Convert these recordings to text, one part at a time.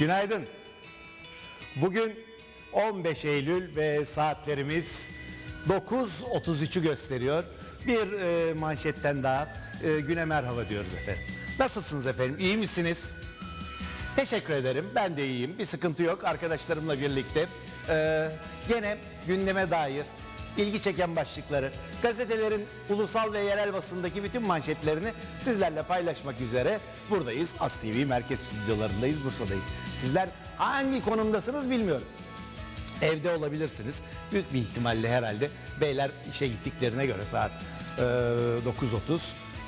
Günaydın. Bugün 15 Eylül ve saatlerimiz 9.33'ü gösteriyor. Bir e, manşetten daha e, güne merhaba diyoruz efendim. Nasılsınız efendim? İyi misiniz? Teşekkür ederim. Ben de iyiyim. Bir sıkıntı yok. Arkadaşlarımla birlikte e, gene gündeme dair ilgi çeken başlıkları, gazetelerin ulusal ve yerel basındaki bütün manşetlerini sizlerle paylaşmak üzere buradayız. As TV merkez stüdyolarındayız, Bursa'dayız. Sizler hangi konumdasınız bilmiyorum. Evde olabilirsiniz. Büyük bir ihtimalle herhalde beyler işe gittiklerine göre saat e, 9.30.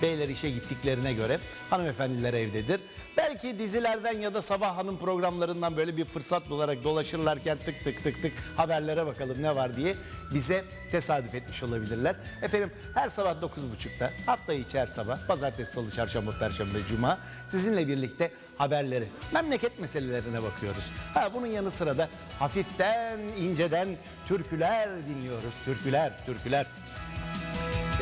Beyler işe gittiklerine göre hanımefendiler evdedir. Belki dizilerden ya da sabah hanım programlarından böyle bir fırsat bularak dolaşırlarken tık tık tık tık haberlere bakalım ne var diye bize tesadüf etmiş olabilirler. Efendim her sabah 9.30'da hafta içi her sabah pazartesi, salı, çarşamba, perşembe, cuma sizinle birlikte haberleri, memleket meselelerine bakıyoruz. Ha bunun yanı sıra da hafiften, inceden türküler dinliyoruz. Türküler, türküler.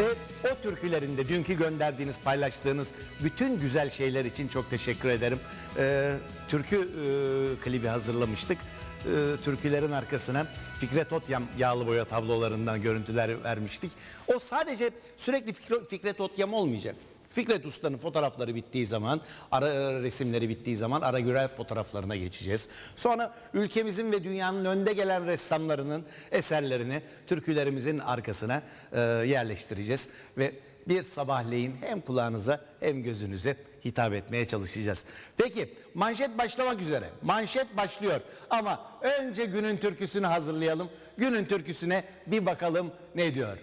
E, o türkülerinde dünkü gönderdiğiniz, paylaştığınız bütün güzel şeyler için çok teşekkür ederim. E, türkü e, klibi hazırlamıştık. E, türkülerin arkasına Fikret Otyam yağlı boya tablolarından görüntüler vermiştik. O sadece sürekli Fikret Otyam olmayacak. Fikret Usta'nın fotoğrafları bittiği zaman, ara resimleri bittiği zaman ara görev fotoğraflarına geçeceğiz. Sonra ülkemizin ve dünyanın önde gelen ressamlarının eserlerini türkülerimizin arkasına e, yerleştireceğiz ve bir sabahleyin hem kulağınıza hem gözünüze hitap etmeye çalışacağız. Peki manşet başlamak üzere. Manşet başlıyor ama önce günün türküsünü hazırlayalım. Günün türküsüne bir bakalım ne diyor.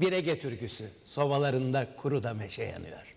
Bir Ege türküsü. Sobalarında kuru da meşe yanıyor.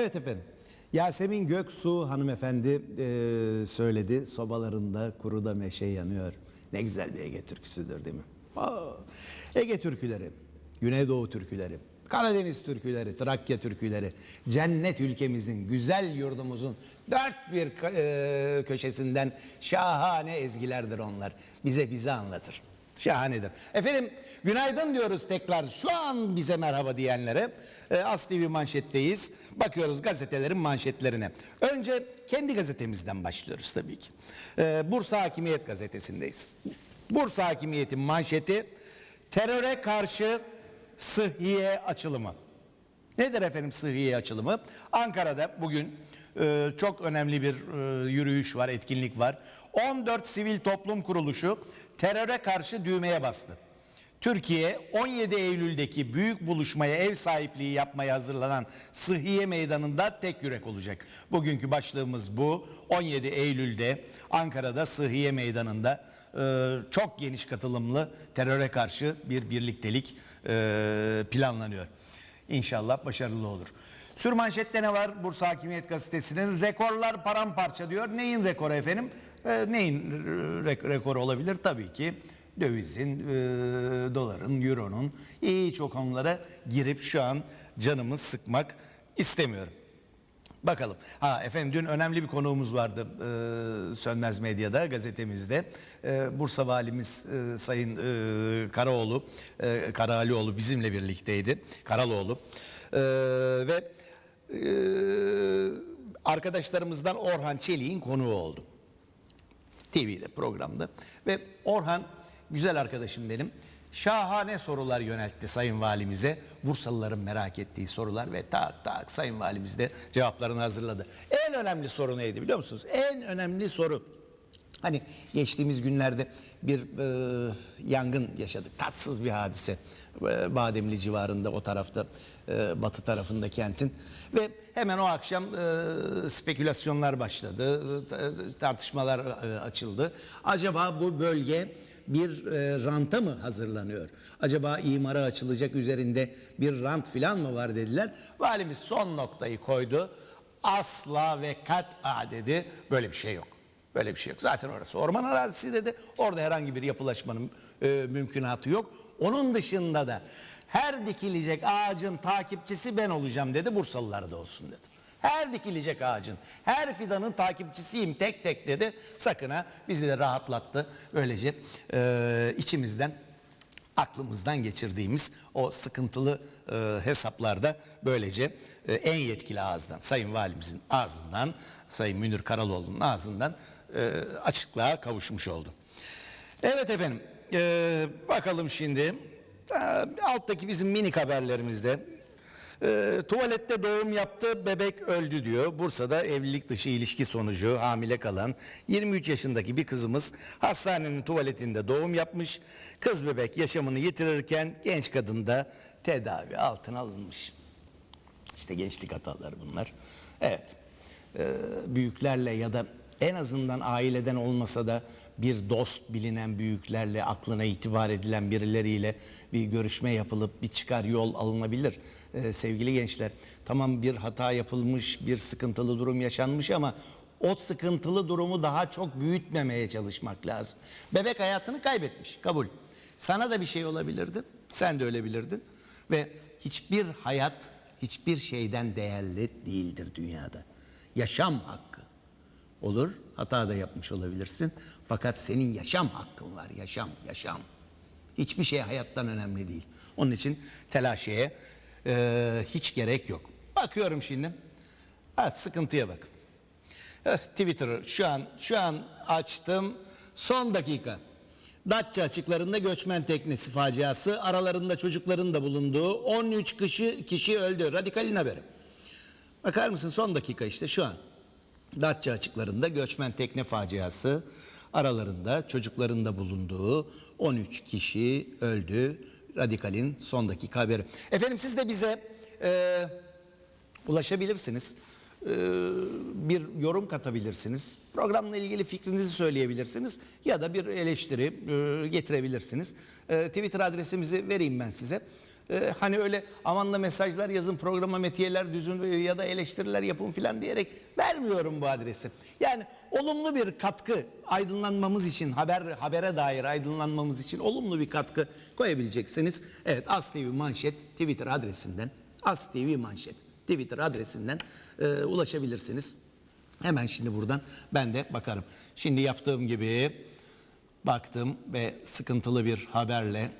Evet efendim. Yasemin Göksu hanımefendi e, söyledi. Sobalarında kuruda meşe yanıyor. Ne güzel bir Ege türküsüdür değil mi? Aa, Ege türküleri, Güneydoğu türküleri, Karadeniz türküleri, Trakya türküleri, cennet ülkemizin, güzel yurdumuzun dört bir e, köşesinden şahane ezgilerdir onlar. Bize bizi anlatır. Şahanedir. Efendim günaydın diyoruz tekrar şu an bize merhaba diyenlere. Ee, As TV manşetteyiz. Bakıyoruz gazetelerin manşetlerine. Önce kendi gazetemizden başlıyoruz tabii ki. Ee, Bursa Hakimiyet gazetesindeyiz. Bursa Hakimiyet'in manşeti teröre karşı sıhhiye açılımı. Nedir efendim sıhhiye açılımı? Ankara'da bugün e, çok önemli bir e, yürüyüş var, etkinlik var. 14 sivil toplum kuruluşu teröre karşı düğmeye bastı. Türkiye 17 Eylül'deki büyük buluşmaya ev sahipliği yapmaya hazırlanan Sıhhiye Meydanı'nda tek yürek olacak. Bugünkü başlığımız bu. 17 Eylül'de Ankara'da Sıhhiye Meydanı'nda e, çok geniş katılımlı teröre karşı bir birliktelik e, planlanıyor. İnşallah başarılı olur. Sürmanşette ne var? Bursa Hakimiyet Gazetesi'nin rekorlar paramparça diyor. Neyin rekoru efendim? Ee, neyin re- rekoru olabilir? Tabii ki dövizin, e, doların, euronun. Hiç o konulara girip şu an canımı sıkmak istemiyorum. Bakalım. Ha efendim dün önemli bir konuğumuz vardı e, Sönmez Medya'da gazetemizde. E, Bursa Valimiz e, Sayın e, Karaoğlu, e, Karalioğlu bizimle birlikteydi. Karaloğlu. E, ve e, arkadaşlarımızdan Orhan Çelik'in konuğu oldu. TV'de programda ve Orhan güzel arkadaşım benim şahane sorular yöneltti Sayın Valimize. Bursalıların merak ettiği sorular ve tak tak Sayın Valimiz de cevaplarını hazırladı. En önemli soru neydi biliyor musunuz? En önemli soru. Hani geçtiğimiz günlerde bir e, yangın yaşadık. Tatsız bir hadise. E, Bademli civarında o tarafta e, batı tarafında kentin. Ve hemen o akşam e, spekülasyonlar başladı. Tartışmalar açıldı. Acaba bu bölge bir ranta mı hazırlanıyor? Acaba imara açılacak üzerinde bir rant filan mı var dediler. Valimiz son noktayı koydu. Asla ve kat'a dedi. Böyle bir şey yok. Böyle bir şey yok. Zaten orası orman arazisi dedi. Orada herhangi bir yapılaşmanın e, mümkünatı yok. Onun dışında da her dikilecek ağacın takipçisi ben olacağım dedi. Bursalılar da olsun dedi. Her dikilecek ağacın, her fidanın takipçisiyim tek tek dedi. Sakın ha bizi de rahatlattı. Böylece e, içimizden aklımızdan geçirdiğimiz o sıkıntılı e, hesaplarda böylece e, en yetkili ağızdan, Sayın Valimizin ağzından, Sayın Münir Karaloğlu'nun ağzından e, açıklığa kavuşmuş oldu. Evet efendim, e, bakalım şimdi e, alttaki bizim minik haberlerimizde e, tuvalette doğum yaptı, bebek öldü diyor. Bursa'da evlilik dışı ilişki sonucu hamile kalan 23 yaşındaki bir kızımız hastanenin tuvaletinde doğum yapmış. Kız bebek yaşamını yitirirken genç kadın da tedavi altına alınmış. İşte gençlik hataları bunlar. Evet. Ee, büyüklerle ya da en azından aileden olmasa da bir dost bilinen büyüklerle aklına itibar edilen birileriyle bir görüşme yapılıp bir çıkar yol alınabilir. Ee, sevgili gençler tamam bir hata yapılmış bir sıkıntılı durum yaşanmış ama o sıkıntılı durumu daha çok büyütmemeye çalışmak lazım. Bebek hayatını kaybetmiş kabul. Sana da bir şey olabilirdi sen de ölebilirdin ve hiçbir hayat hiçbir şeyden değerli değildir dünyada. Yaşam hakkı olur, hata da yapmış olabilirsin. Fakat senin yaşam hakkın var, yaşam, yaşam. Hiçbir şey hayattan önemli değil. Onun için telaşeye e, hiç gerek yok. Bakıyorum şimdi, ha, sıkıntıya bak. Eh, Twitter'ı şu an şu an açtım. Son dakika. Datça açıklarında göçmen teknesi faciası, aralarında çocukların da bulunduğu 13 kişi, kişi öldü. Radikalin haberi. Bakar mısın son dakika işte şu an. Datça açıklarında göçmen tekne faciası, aralarında çocukların da bulunduğu 13 kişi öldü. Radikalin son dakika haberi. Efendim siz de bize e, ulaşabilirsiniz. Ee, bir yorum katabilirsiniz. Programla ilgili fikrinizi söyleyebilirsiniz ya da bir eleştiri e, getirebilirsiniz. Ee, Twitter adresimizi vereyim ben size. Ee, hani öyle aman da mesajlar yazın, programa metiyeler düzün ya da eleştiriler yapın filan diyerek vermiyorum bu adresi. Yani olumlu bir katkı aydınlanmamız için, haber habere dair aydınlanmamız için olumlu bir katkı koyabileceksiniz. Evet As Manşet Twitter adresinden, As Manşet Twitter adresinden e, ulaşabilirsiniz. Hemen şimdi buradan ben de bakarım. Şimdi yaptığım gibi baktım ve sıkıntılı bir haberle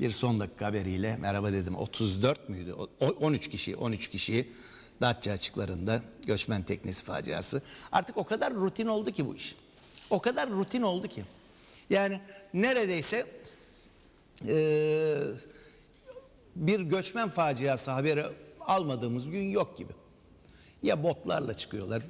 bir son dakika haberiyle merhaba dedim. 34 müydü? O- o- 13 kişi, 13 kişi Datça açıklarında göçmen teknesi faciası. Artık o kadar rutin oldu ki bu iş. O kadar rutin oldu ki. Yani neredeyse eee, bir göçmen faciası haberi almadığımız gün yok gibi. Ya botlarla çıkıyorlar.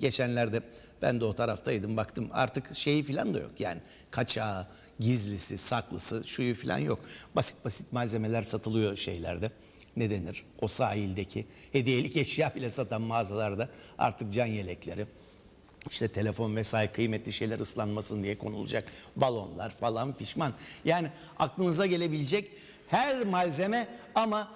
Geçenlerde ben de o taraftaydım baktım artık şeyi falan da yok yani kaçağı, gizlisi, saklısı şuyu falan yok. Basit basit malzemeler satılıyor şeylerde. Ne denir? O sahildeki hediyelik eşya bile satan mağazalarda artık can yelekleri. İşte telefon vesaire kıymetli şeyler ıslanmasın diye konulacak balonlar falan fişman. Yani aklınıza gelebilecek her malzeme ama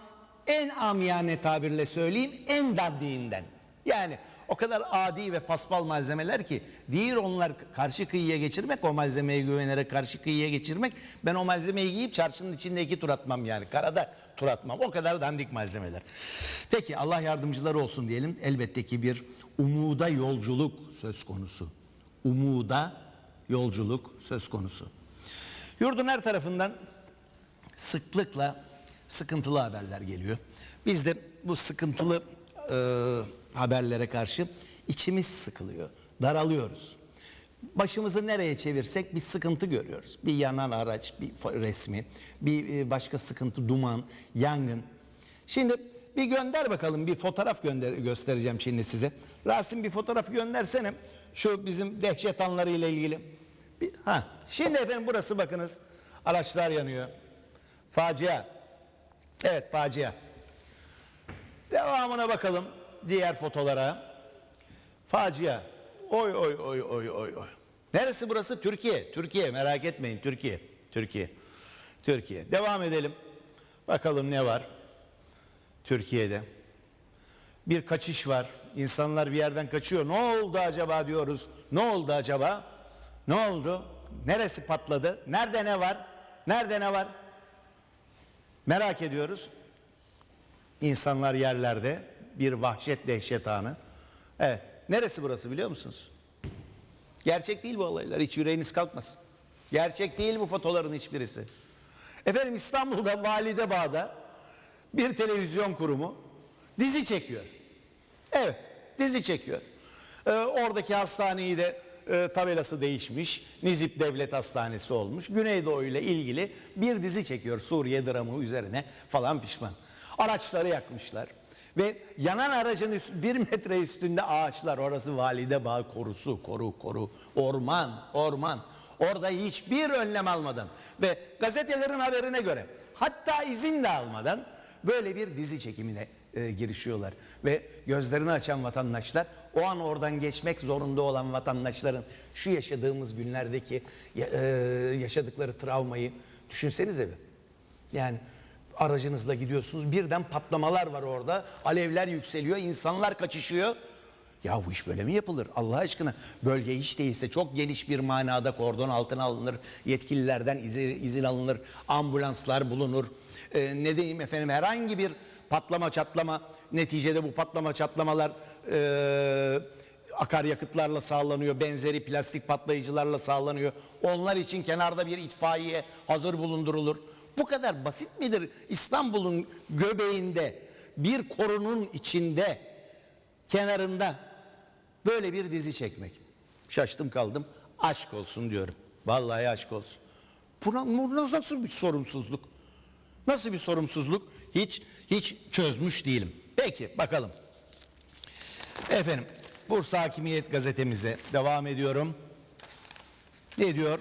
en amiyane tabirle söyleyeyim en dandiğinden. Yani o kadar adi ve paspal malzemeler ki değil onlar karşı kıyıya geçirmek o malzemeye güvenerek karşı kıyıya geçirmek ben o malzemeyi giyip çarşının içinde iki tur atmam yani karada tur atmam o kadar dandik malzemeler. Peki Allah yardımcıları olsun diyelim elbette ki bir umuda yolculuk söz konusu. Umuda yolculuk söz konusu. Yurdun her tarafından sıklıkla sıkıntılı haberler geliyor. Biz de bu sıkıntılı e, haberlere karşı içimiz sıkılıyor, daralıyoruz. Başımızı nereye çevirsek bir sıkıntı görüyoruz. Bir yanan araç, bir resmi, bir e, başka sıkıntı, duman, yangın. Şimdi bir gönder bakalım, bir fotoğraf gönder göstereceğim şimdi size. Rasim bir fotoğraf göndersene. Şu bizim dehşet anları ilgili. Bir, ha, şimdi efendim burası bakınız. Araçlar yanıyor. Facia. Evet facia. Devamına bakalım diğer fotolara. Facia. Oy oy oy oy oy oy. Neresi burası? Türkiye. Türkiye merak etmeyin Türkiye. Türkiye. Türkiye. Devam edelim. Bakalım ne var Türkiye'de. Bir kaçış var. İnsanlar bir yerden kaçıyor. Ne oldu acaba diyoruz. Ne oldu acaba? Ne oldu? Neresi patladı? Nerede ne var? Nerede ne var? Merak ediyoruz. İnsanlar yerlerde bir vahşet dehşet anı. Evet. Neresi burası biliyor musunuz? Gerçek değil bu olaylar. Hiç yüreğiniz kalkmasın. Gerçek değil bu fotoların hiçbirisi. Efendim İstanbul'da Validebağ'da bir televizyon kurumu dizi çekiyor. Evet, dizi çekiyor. Ee, oradaki hastaneyi de e, tabelası değişmiş. Nizip Devlet Hastanesi olmuş. Güneydoğu ile ilgili bir dizi çekiyor Suriye dramı üzerine falan fişman. Araçları yakmışlar. Ve yanan aracın üst, bir metre üstünde ağaçlar. Orası Valide Bağ korusu koru koru. Orman orman. Orada hiçbir önlem almadan ve gazetelerin haberine göre hatta izin de almadan böyle bir dizi çekimine e, girişiyorlar. Ve gözlerini açan vatandaşlar o an oradan geçmek zorunda olan vatandaşların şu yaşadığımız günlerdeki e, yaşadıkları travmayı düşünsenize bir. Yani aracınızla gidiyorsunuz birden patlamalar var orada. Alevler yükseliyor, insanlar kaçışıyor. Ya bu iş böyle mi yapılır? Allah aşkına bölge hiç değilse çok geniş bir manada kordon altına alınır. Yetkililerden izin, izin alınır. Ambulanslar bulunur. Ee, ne diyeyim efendim herhangi bir patlama çatlama neticede bu patlama çatlamalar e, akaryakıtlarla sağlanıyor. Benzeri plastik patlayıcılarla sağlanıyor. Onlar için kenarda bir itfaiye hazır bulundurulur. Bu kadar basit midir İstanbul'un göbeğinde bir korunun içinde kenarında böyle bir dizi çekmek. Şaştım kaldım. Aşk olsun diyorum. Vallahi aşk olsun. Bu nasıl bir sorumsuzluk? Nasıl bir sorumsuzluk? Hiç hiç çözmüş değilim. Peki bakalım. Efendim Bursa Hakimiyet gazetemize devam ediyorum. Ne diyor?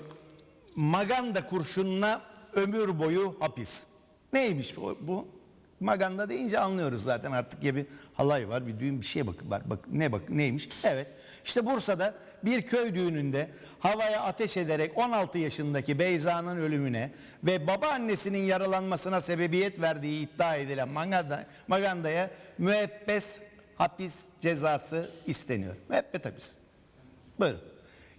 Maganda kurşununa ömür boyu hapis. Neymiş bu? Maganda deyince anlıyoruz zaten artık ya bir halay var, bir düğün bir şey bak var. Bak ne bak neymiş? Evet. İşte Bursa'da bir köy düğününde havaya ateş ederek 16 yaşındaki Beyza'nın ölümüne ve babaannesinin yaralanmasına sebebiyet verdiği iddia edilen Maganda, Maganda'ya müebbet hapis cezası isteniyor. Müebbet hapis. Buyurun.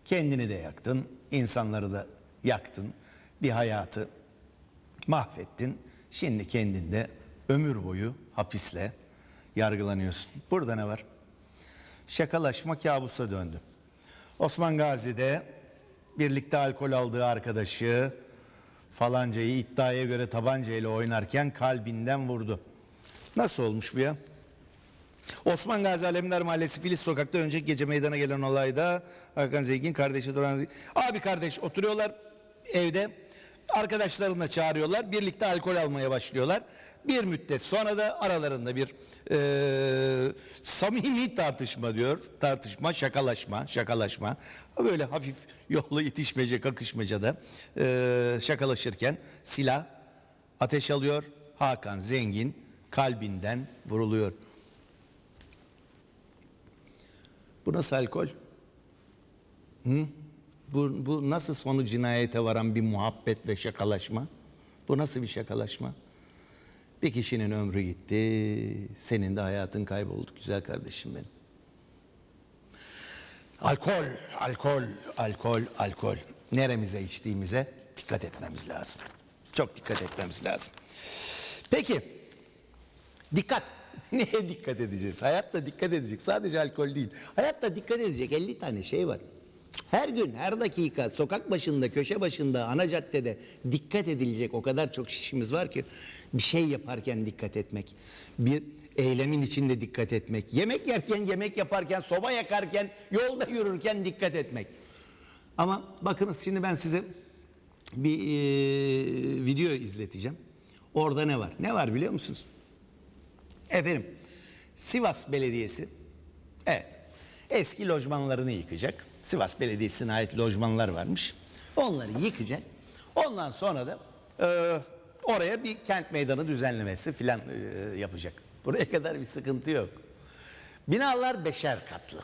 Kendini de yaktın, insanları da yaktın. Bir hayatı mahvettin. Şimdi kendinde ömür boyu hapisle yargılanıyorsun. Burada ne var? Şakalaşma kabusa döndü. Osman Gazi'de birlikte alkol aldığı arkadaşı falancayı iddiaya göre tabancayla oynarken kalbinden vurdu. Nasıl olmuş bu ya? Osman Gazi Alemdar Mahallesi Filiz Sokak'ta önceki gece meydana gelen olayda Hakan Zengin kardeşi Duran Zengin. Abi kardeş oturuyorlar evde. Arkadaşlarını çağırıyorlar. Birlikte alkol almaya başlıyorlar. Bir müddet sonra da aralarında bir eee, samimi tartışma diyor. Tartışma, şakalaşma, şakalaşma. Böyle hafif yollu itişmece, kakışmacada eee, şakalaşırken silah ateş alıyor. Hakan Zengin kalbinden vuruluyor. Bu nasıl alkol? Hı? Bu, bu nasıl sonu cinayete varan bir muhabbet ve şakalaşma? Bu nasıl bir şakalaşma? Bir kişinin ömrü gitti, senin de hayatın kayboldu güzel kardeşim benim. Alkol, alkol, alkol, alkol. Neremize içtiğimize dikkat etmemiz lazım. Çok dikkat etmemiz lazım. Peki, dikkat. Neye dikkat edeceğiz? Hayatta dikkat edecek. Sadece alkol değil. Hayatta dikkat edecek 50 tane şey var. Her gün, her dakika sokak başında, köşe başında, ana caddede dikkat edilecek o kadar çok işimiz var ki bir şey yaparken dikkat etmek, bir eylemin içinde dikkat etmek, yemek yerken, yemek yaparken, soba yakarken, yolda yürürken dikkat etmek. Ama bakınız şimdi ben size bir e, video izleteceğim. Orada ne var? Ne var biliyor musunuz? Efendim Sivas Belediyesi evet eski lojmanlarını yıkacak. Sivas Belediyesi'ne ait lojmanlar varmış. Onları yıkacak. Ondan sonra da e, oraya bir kent meydanı düzenlemesi filan e, yapacak. Buraya kadar bir sıkıntı yok. Binalar beşer katlı.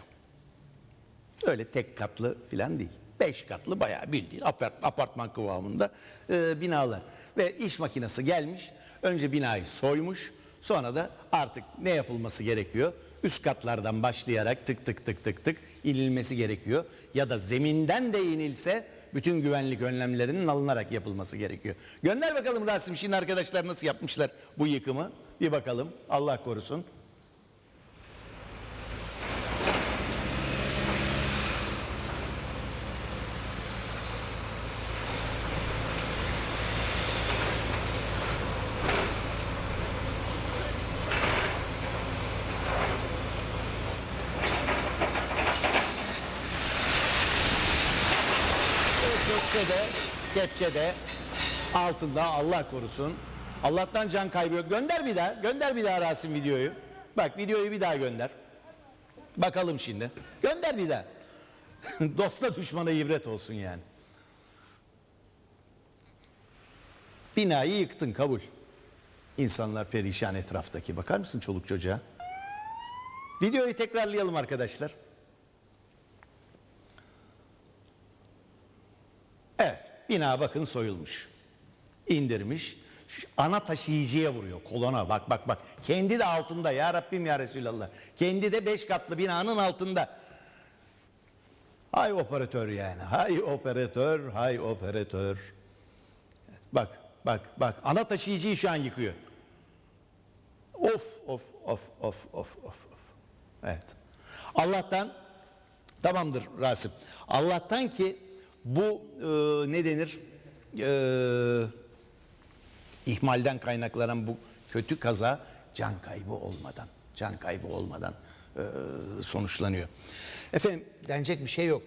Öyle tek katlı filan değil. Beş katlı bayağı bildiğin apart- apartman kıvamında e, binalar. Ve iş makinesi gelmiş. Önce binayı soymuş. Sonra da artık ne yapılması gerekiyor? Üst katlardan başlayarak tık tık tık tık tık inilmesi gerekiyor. Ya da zeminden de inilse bütün güvenlik önlemlerinin alınarak yapılması gerekiyor. Gönder bakalım Rasim şimdi arkadaşlar nasıl yapmışlar bu yıkımı. Bir bakalım Allah korusun. Kepçede altında Allah korusun. Allah'tan can kaybı yok. Gönder bir daha. Gönder bir daha Rasim videoyu. Bak videoyu bir daha gönder. Bakalım şimdi. Gönder bir daha. Dosta düşmana ibret olsun yani. Binayı yıktın kabul. İnsanlar perişan etraftaki. Bakar mısın çoluk çocuğa? Videoyu tekrarlayalım arkadaşlar. Evet, bina bakın soyulmuş. İndirmiş. Şu ana taşıyıcıya vuruyor kolona bak bak bak. Kendi de altında ya Rabbim ya Resulallah. Kendi de beş katlı binanın altında. Hay operatör yani. Hay operatör, hay operatör. Bak bak bak ana taşıyıcıyı şu an yıkıyor. Of of of of of of of. Evet. Allah'tan tamamdır Rasim. Allah'tan ki bu e, ne denir? E, ihmalden kaynaklanan bu kötü kaza can kaybı olmadan, can kaybı olmadan e, sonuçlanıyor. Efendim denecek bir şey yok.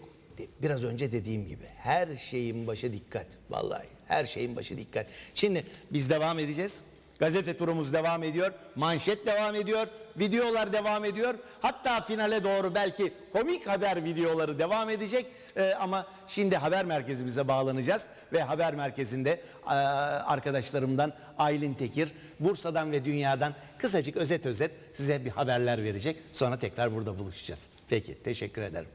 Biraz önce dediğim gibi her şeyin başı dikkat. Vallahi her şeyin başı dikkat. Şimdi biz devam edeceğiz. Gazete turumuz devam ediyor. Manşet devam ediyor videolar devam ediyor. Hatta finale doğru belki komik haber videoları devam edecek. Ee, ama şimdi haber merkezimize bağlanacağız ve haber merkezinde e, arkadaşlarımdan Aylin Tekir Bursa'dan ve dünyadan kısacık özet özet size bir haberler verecek. Sonra tekrar burada buluşacağız. Peki teşekkür ederim.